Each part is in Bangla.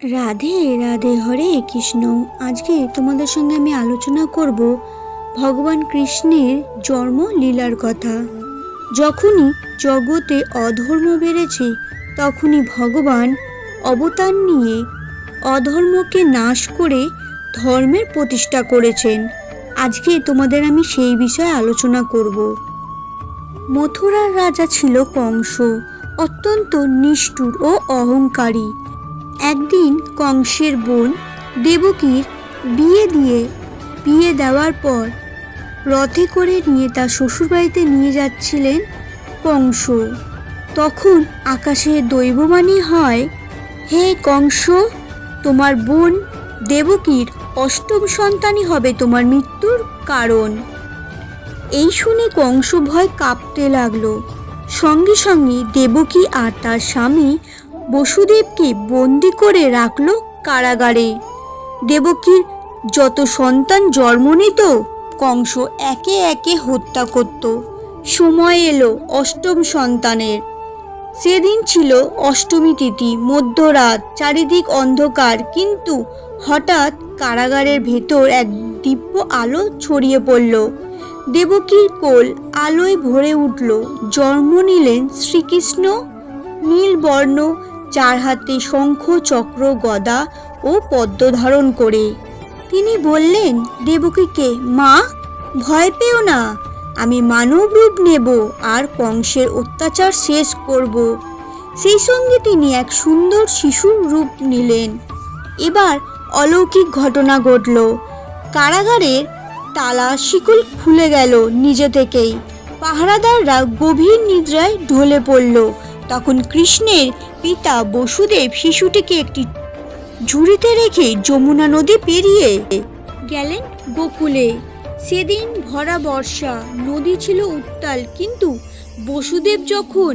রাধে রাধে হরে কৃষ্ণ। আজকে তোমাদের সঙ্গে আমি আলোচনা করব ভগবান কৃষ্ণের জন্ম লীলার কথা। যখনই জগতে অধর্ম বেড়েছে, তখনই ভগবান অবতার নিয়ে অধর্মকে নাশ করে ধর্মের প্রতিষ্ঠা করেছেন। আজকে তোমাদের আমি সেই বিষয়ে আলোচনা করব। মথুরার রাজা ছিল কংস, অত্যন্ত নিষ্ঠুর ও অহংকারী। একদিন কংসের বোন দেবকীর বিয়ে দিয়ে বিয়ে দেওয়ার পর রথে করে নিয়ে তার শ্বশুরবাড়িতে নিয়ে যাচ্ছিলেন কংস। তখন আকাশে দৈববাণী হয়, হে কংস, তোমার বোন দেবকীর অষ্টম সন্তানই হবে তোমার মৃত্যুর কারণ এই শুনে কংস ভয় কাঁপতে লাগল। সঙ্গে সঙ্গে দেবকী আর তার স্বামী বসুদেবকে বন্দি করে রাখল কারাগারে। দেবকীর যত সন্তান জন্ম নিত, কংস একে একে হত্যা করত। সময় এলো অষ্টম সন্তানের। সেদিন ছিল অষ্টমী তিথি, মধ্যরাত, চারিদিক অন্ধকার, কিন্তু হঠাৎ কারাগারের ভেতর এক দিব্য আলো ছড়িয়ে পড়ল। দেবকীর কোল আলোয় ভরে উঠল। জন্ম নিলেন শ্রীকৃষ্ণ নীল বর্ণ চার হাতে শঙ্খ, চক্র, গদা ও পদ্ম ধারণ করে। তিনি বললেন দেবকীকে মা? ভয় পেও না। আমি মানব রূপ নেব আর কংসের অত্যাচার শেষ করব। সেই সঙ্গে তিনি এক সুন্দর শিশুর রূপ নিলেন। এবার অলৌকিক ঘটনা ঘটল। কারাগারের তালা শিকল খুলে গেল নিজে থেকেই। পাহারাদাররা গভীর নিদ্রায় ঢলে পড়ল। তখন কৃষ্ণের পিতা বসুদেব শিশুটিকে একটি ঝুড়িতে রেখে যমুনা নদী পেরিয়ে গেলেন গোকুলে। সেদিন ভরা বর্ষা, নদী ছিল উত্তাল, কিন্তু বসুদেব যখন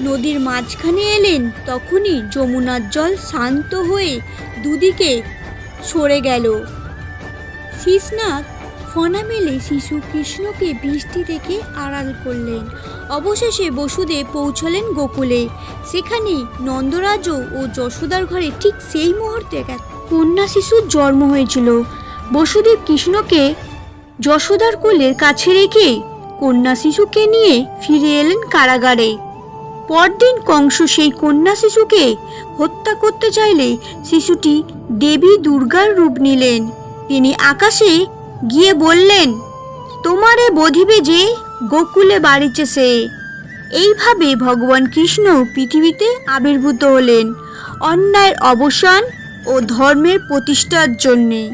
নদীর মাঝখানে এলেন, তখনই যমুনার জল শান্ত হয়ে দুদিকে সরে গেল। শীষনাথ ফনা মেলে শিশু কৃষ্ণকে বৃষ্টি থেকে আড়াল করলেন। অবশেষে বসুদেব পৌঁছলেন গোকুলে। সেখানে নন্দরাজ ও যশোদার ঘরে ঠিক সেই মুহূর্তে কন্যা শিশুর জন্ম হয়েছিল। বসুদেব কৃষ্ণকে যশোদার কোলের কাছে রেখে কন্যা শিশুকে নিয়ে ফিরে এলেন কারাগারে। পরদিন কংস সেই কন্যা শিশুকে হত্যা করতে চাইলে শিশুটি দেবী দুর্গার রূপ নিলেন। তিনি আকাশে গিয়ে বললেন, তোমারে বধিবে যে, গোকুলে বাড়িছে সে। এইভাবে ভগবান কৃষ্ণ পৃথিবীতে আবির্ভূত হলেন অন্যায়ের অবসান ও ধর্মের প্রতিষ্ঠার জন্যে।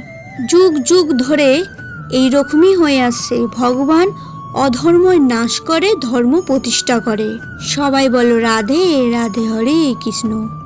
যুগ যুগ ধরে এই রকমই হয়ে আসছে, ভগবান অধর্ম নাশ করে, ধর্ম প্রতিষ্ঠা করে। সবাই বলো, রাধে রাধে হরে কৃষ্ণ।